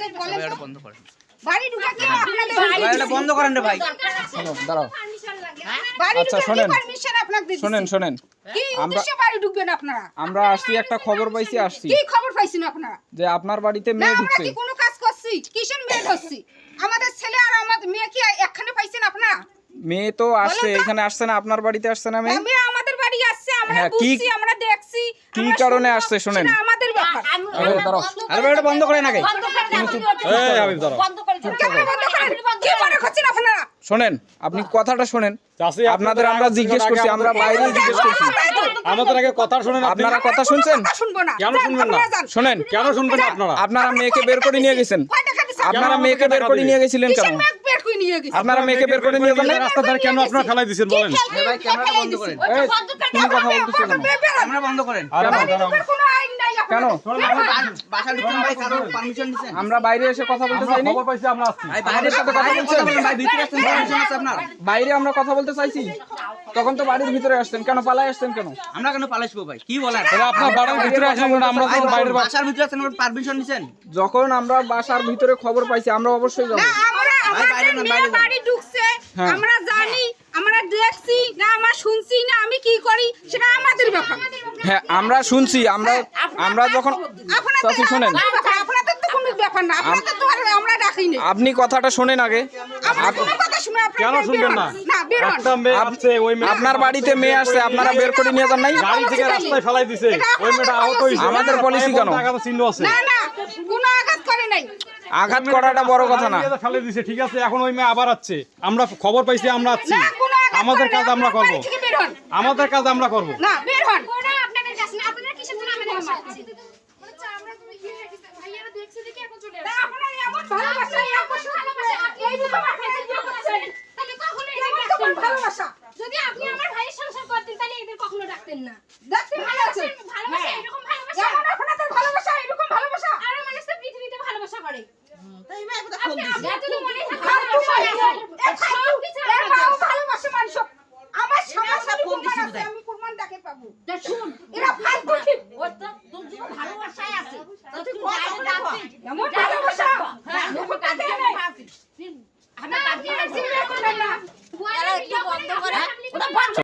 আপনাদের বলেন তো বন্ধ করেন। বাড়ি ঢুকে কি আপনাদের। ভাই, বন্ধ করেন রে ভাই। শোনো, দাঁড়াও। আচ্ছা, শোনেন। পারমিশন আপনাদের দিছি? শোনেন শোনেন। আমরা- বাড়ি ঢুকবেন আপনারা? আমরা আসছি একটা খবর পাইছি আসছি। কি খবর পাইছেন আপনারা? যে আপনার বাড়িতে মেয়ে ঢুকছে। কি কোনো কাজ করছি? কিসের মেয়ে ধরছি আমাদের ছেলে আর আমাদের মেয়ে কি একখানে পাইছেন আপনারা? মেয়ে তো আসছে এখানে আসছে না আপনার বাড়িতে আসছে না মেয়ে? মেয়ে আমাদের বাড়ি আসছে আমরা হ্যাঁ, বুঝছি আমরা দেখছি কি কারণে আসছে শোনেন। আরে, এটা বন্ধ করেন আগে এই, হাবিব, দাঁড়াও। ক্যামেরা বন্ধ করেন কি করছেন আপনারা? শোনেন আপনি কথাটা শোনেন। আপনাদের আমরা জিজ্ঞেস করছি আমরা বাইরে জিজ্ঞেস করছি। আমাদের আগে কথা শুনেন আপনারা কথা শুনছেন? কথা শুনব না। কেন শুনবেন না? শোনেন। কেন শুনবেন আপনারা? আপনারা মেয়েকে বের করে নিয়ে গেছেন? আপনারা মেয়েকে বের করে নিয়ে গেছিলেন কেন? আপনারা মেয়েকে বের করে নিয়ে যান রাস্তা ধারে কেন আপনারা ফেলাই দিচ্ছেন? বলেন। ভাই, কি বন্ধ করেন। তুমি কথা বন্ধ করেন। আরে কোনো? আমরা বাইরে এসে কথা বলতে চাইনি? খবর পাইছি আমরা আসছি। ভাই বাইরের সাথে কথা বলছেন? ভাই ভিতরে আসছেন পারমিশন আছে আপনার। বাইরে আমরা কথা বলতে চাইছি। তখন তো বাড়ির ভিতরে আসতেন কেন পালাই আসতেন কেন? আমরা কেন পালাইবো ভাই? কি বলেন? আপনার বাড়ির ভিতরে আসেন আমরা তো বাইরের বাসার ভিতরে আছেন পারমিশন নিছেন যখন আমরা বাসার ভিতরে খবর পাইছি আমরা অবশ্যই যাব। না, আমরা বাইরে না, বাইরে বাড়ি ঢুকছে, হ্যাঁ। আমরা জানি আমরা দেখছি না আমরা শুনছি না আমি কি করি সেটা আমাদের ব্যাপার। হ্যাঁ আমরা শুনছি আমরা আমরা যখন চাচি শোনেন। আপনি কথাটা শোনেন আগে। কোনো কথা শুনে আপনারা কেন শুনবেন না? আপনার বাড়িতে মেয়ে আসছে আপনারা বের করে নিয়ে যান নাই? গাড়ি থেকে রাস্তায় ফেলাই দিছে। ওই মেয়েটা আহত হয়েছে। আমাদের policy কেন? চিহ্ন আছে। না না কোনো আঘাত করে নাই। আঘাত করাটা বড় কথা না। ফেলে দিছে ঠিক আছে এখন ওই মেয়ে আবার আসছে। আমরা খবর পাইছি আমরা আসছি। আমাদের কাজ আমরা করব। আমাদের কাজ আমরা করব। না বের হন। ভালোবাসা এমন ভালোবাসা যদি আপনি আমার ভাইয়ের সংসার করতেন তাহলে এদের কখনো ডাকতেন না। দেখতে ভালো ভালোবাসা এরকম ভালোবাসা? যেমন আপনাদের ভালোবাসা এরকম ভালোবাসা। আরও মানুষ তো পৃথিবীতে ভালোবাসা করে। তাই ভাই কথা ফোন দিছি যতটুকু মনে থাকে ভালোবাসা মানুষ। আমার সমাজ আমি প্রমাণ দেখে পাবো। শুন এরা ফালতু ঠিক ওর তো তোর জন্য ভালোবাসাই আছে তো তুই কথা যাই বলো। ডাকতিস এমন ভালোবাসা হ্যাঁ লোকে কাজ দেখে দিয়ে নেই। আমরা